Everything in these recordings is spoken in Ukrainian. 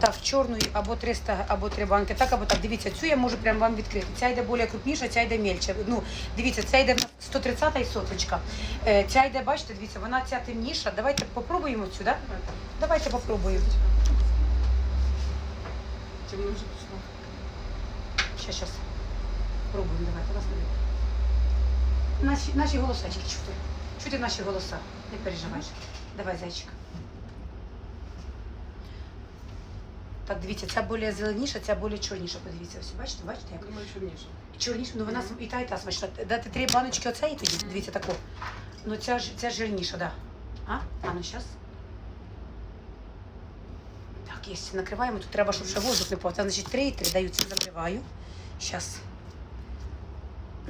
Так, чорної або 300, або 3 банки, так або так. Дивіться, цю я можу прямо вам відкрити. Ця йде більш крупніша, ця йде мельче. Ну, дивіться, ця йде 130 і соточка. Е, Ця йде, бачите, дивіться, вона ця темніша. Давайте попробуємо цю, да? Давайте попробуємо. Щас, щас. Пробуємо, давайте, Наші, наші голосочки чути. Чути наші голоса. Не переживай. Давай, зайчик. Так, дивіться, ця більш зеленіша, ця більш чорніша. Подивіться, ось бачите, бачите, як Думаю, чорніше. чорніша, ну вона і та, і та смачна. Дати три баночки оцеї тоді, дивіться, таку. Ну ця ж ця жирніша, да. А? А ну зараз. Так, є, накриваємо. Тут треба, щоб ще воздух не. Це значить три і три даю, це закриваю. Зараз.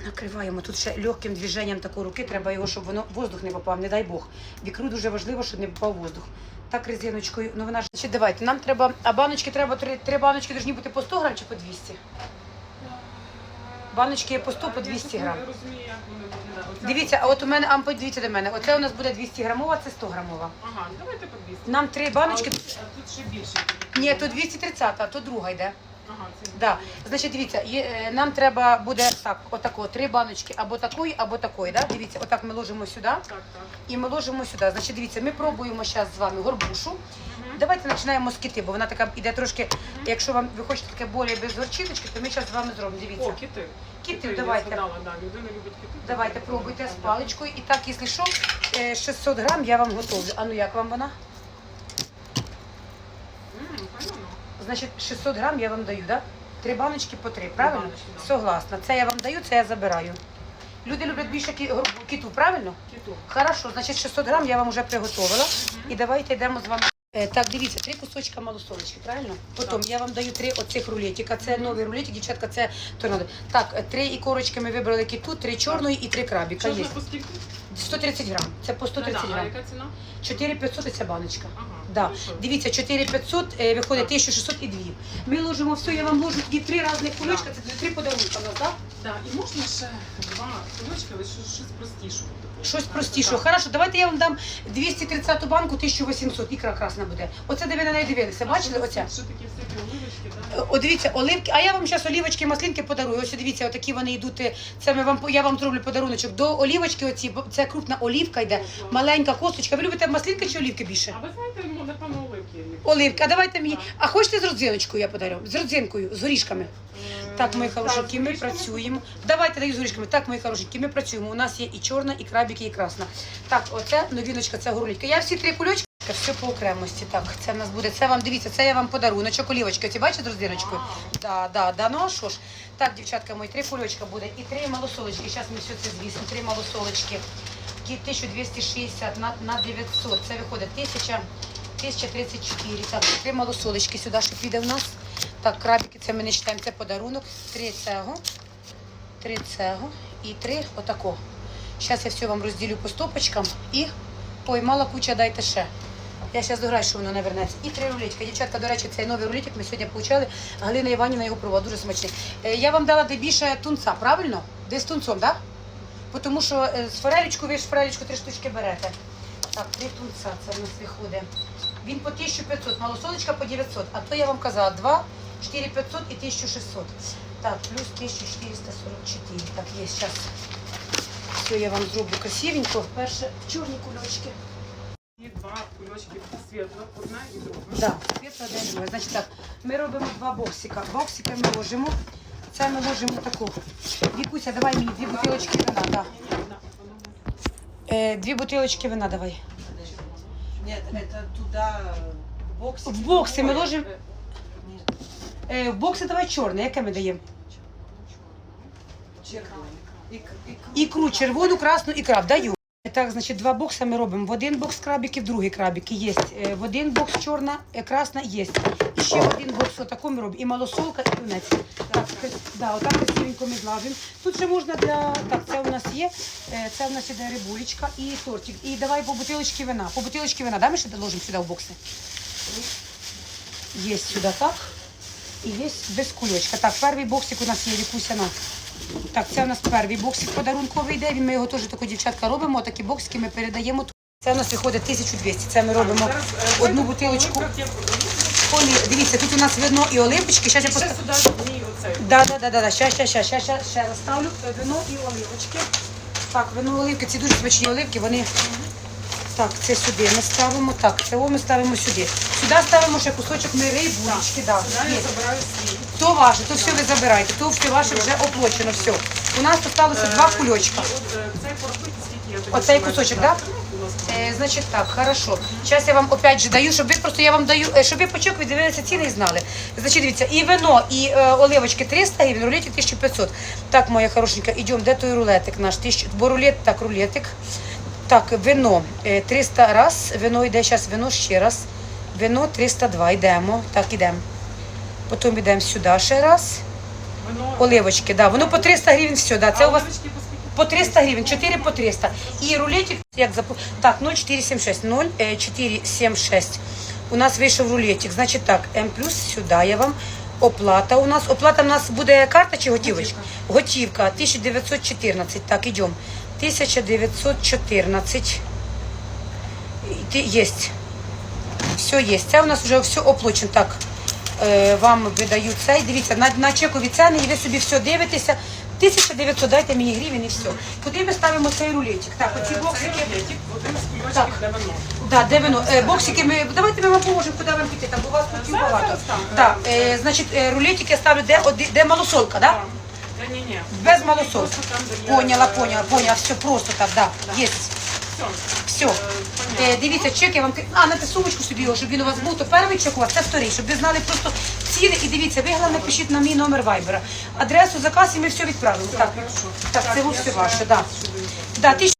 Накриваємо тут ще легким движенням такої руки, треба його, щоб воно воздух не попав, не дай Бог. В ікру дуже важливо, щоб не попав воздух. Так резиночкою, ну вона ж. Значить, давайте, нам треба, а баночки треба, три, три баночки повинні бути по 100 грам чи по 200? Баночки є по 100, по 200 грам. Дивіться, а от у мене, а подивіться до мене, оце у нас буде 200 грамова, це 100 грамова. Ага, давайте по 200. Нам три баночки, А, а тут ще більше. ні, то 230, а то друга йде. Да. Значить, дивіться, є, е, нам треба буде так, отако, три баночки або такої, або такої. Да? Дивіться, отак ми ложимо сюди Так, так. і ми ложимо сюди. Значить, дивіться, ми пробуємо зараз з вами горбушу. Давайте починаємо з кити, бо вона така іде трошки. Якщо вам ви хочете таке більше без горчиночки, то ми зараз з вами зробимо. Дивіться. О, кити. Кити, давайте. людина любить кити. Давайте пробуйте з паличкою. І так, якщо що, е, 600 грам я вам готовлю. А ну як вам вона? Значить, 600 грам я вам даю, да? Три баночки по три, правильно? баночки, да. Согласна. Це я вам даю, це я забираю. Люди люблять більше гор- киту, правильно? Киту. Хорошо, значить 600 грам я вам вже приготувала. І давайте йдемо з вами. Е, Так, дивіться, три кусочка малосолочки, правильно? Потім я вам даю три оцих рулетика. Це новий рулетик, дівчатка, це торнадо. Так, е, три ікорочки ми вибрали киту, три чорної і три крабіка. Є. 130 грам. Це по 130 Да, А грам. яка ціна? 4500 і ця баночка. Ага, Да. хорошо. Дивіться, 4500 е, виходить 1600 і 2. Ми ложимо все, я вам ложу тоді три різних куличка. це три подарунки у нас, так? Да, і можна ще два кулечки, але щось, щось простішого. Щось простішого. Хорошо, давайте я вам дам 230 банку, 1800, ікра красна буде. Оце де ви на неї дивилися, бачили що оця? Що такі всякі оливочки, так? О, дивіться, оливки, а я вам зараз олівочки, маслинки подарую. Ось дивіться, отакі вони йдуть. е, Це ми вам я вам зроблю подаруночок. До олівочки, оці, бо це крупна олівка йде, маленька косточка. Ви любите маслинки чи олівки більше? А ви знаєте, ну, напевно, оливки. є. Оливки, а давайте мені. А хочете з родзиночкою я подарю? З родзинкою, з горішками. Е, Так, мої так, хорошенькі, ми працюємо. Давайте даю з горішками. Так, мої хорошенькі, ми працюємо. У нас є і чорна, і крабіки, і красна. Так, оце новіночка, це горлітка. Я всі три кульочки. Все по окремості. Так, це в нас буде. Це вам дивіться, це я вам подаруночок, олівочки. Ці бачите? Вау. Да, да, да. Ну а що ж? Так, дівчатка мої, три кульочка буде і три малосолочки. Зараз ми все це звісно. Три малосолочки. Ті 1260 на, на 900. Це виходить 1000, 1034. Так, три малосолочки сюди, що піде в нас. Так, крабики, це ми не читаємо, це подарунок. Три цього, три цього і три отако. Зараз я все вам розділю по стопочкам і поймала куча, дайте ще. Я зараз дограю, що воно не вернеться. І три рулетика. Дівчатка, до речі, цей новий рулетик ми сьогодні получали. Галина Іванівна його пробувала, дуже смачний. Е, Я вам дала де більше тунца, правильно? Де з тунцом, так? Да? Тому що е, з форелечку ви ж форелечку три штучки берете. Так, три тунца, це в нас виходить. Він по 1500, малосолочка по 900, а то я вам казала 2, 4500 і 1600. Так, плюс 1444. Так, є, зараз. Все, я вам зроблю красивенько. Перше в чорні кульочки. Є два кульочки світло, одна і друга. Да, світло де друге. Значить так, ми робимо два боксика. Боксики ми ложимо. Це ми ложимо таку. Вікуся, давай мені дві бутилочки вина. Да. Ні, ні, да, воно- Е, дві бутилочки вина давай. Нет, это туда в боксе. В бокси ми ложимо. Нет, Е, в бокси давай чорне, яке ми даємо? черный. И, к- Ікру червону, красну і краб. Даю. Так, значить, два бокси ми робимо. В один бокс крабики, в другий крабики є. Е, В один бокс чорна, е, красна є. І ще один бокс отаку ми робимо. І малосолка, і тунець. Так, да, отак красивенько ми злажимо. Тут ще можна для... Так, це у нас є. Е, Це у нас іде рибулечка і тортик. І давай по бутилочці вина. По бутилочці вина, да, ми ще доложимо сюди в бокси? Є сюди так. І є без кульочка. Так, перший боксик у нас є Вікуся на. Так, це у нас перший боксик подарунковий йде. Він ми його теж таку дівчатка робимо. Такі боксики ми передаємо. Це у нас виходить 1200. Це ми робимо е, одну бутилочку. Олі, дивіться, тут у нас вино і оливочки. Я Ще просто... сюди мені оцей. Да, да, да, да, да. Щас, щас, щас, щас, щас, ще раз ставлю Е, вино і оливочки. Так, вино оливки, ці дуже смачні оливки, вони. Так, це сюди ми ставимо. Так, це ми ставимо сюди. Сюди ставимо ще кусочок ми рибулечки. Да, Сюди є. я забираю свій. То ваше, то все ви забираєте, то все ваше вже оплачено, все. У нас залишилося два кульочка. От е, цей порахуйте, скільки я тобі Оцей знімаю. кусочок, да? Е, значить так, хорошо. Зараз я вам опять же даю, щоб ви просто я вам даю, е, щоб ви почок віддивилися ціни і знали. Значить, дивіться, і вино, і е, оливочки 300 гривень, рулетик 1500. Так, моя хорошенька, ідемо, де той рулетик наш? Тисяч... Бо рулет, так, рулетик. Так, вино е, 300 раз, вино йде зараз, вино ще раз. Вино 302, йдемо, так, йдемо. Потім йдемо сюди ще раз. Оливочки, да, воно по 300 гривень все, да, це у вас оливочки по скільки? По 300 гривень, 4 по 300. І рулетик, як запу... Так, 0,476, 0,476. У нас вийшов рулетик. Значить так, М плюс сюди я вам. Оплата у нас. Оплата у нас буде карта чи готівочка? Готівка. 1914. Так, йдемо. 1914. Єсть. Все є. Це у нас вже все оплачено. Так, е, вам видають цей. Дивіться, на, на чекові ціни, і ви собі все дивитеся. 1900, дайте мені гривень і все. Куди ми ставимо цей рулетик? Так, оці боксики. один з Так. де вино. Да, де воно? Е, боксики ми. Давайте ми вам поможемо, куди вам піти. Там у вас тут Зараз, багато. зараз, там. Да, е, значить, е, рулетик я ставлю, де, оди- де малосолка, да? Ні, ні, ні. Без малосолки. Просто там, де є, Поняла, е, поняла, поняла. Все просто так, да. Є. Все. Все. Е, Е, дивіться, чек я вам ки- а на сумочку собі, його, щоб він у вас був, то перший чек у вас це вторий, щоб ви знали просто ціни. І дивіться, ви головне пишіть на мій номер вайбера. Адресу заказ і ми все відправимо. Так, так, це все ваше, да. сюди. Да, ти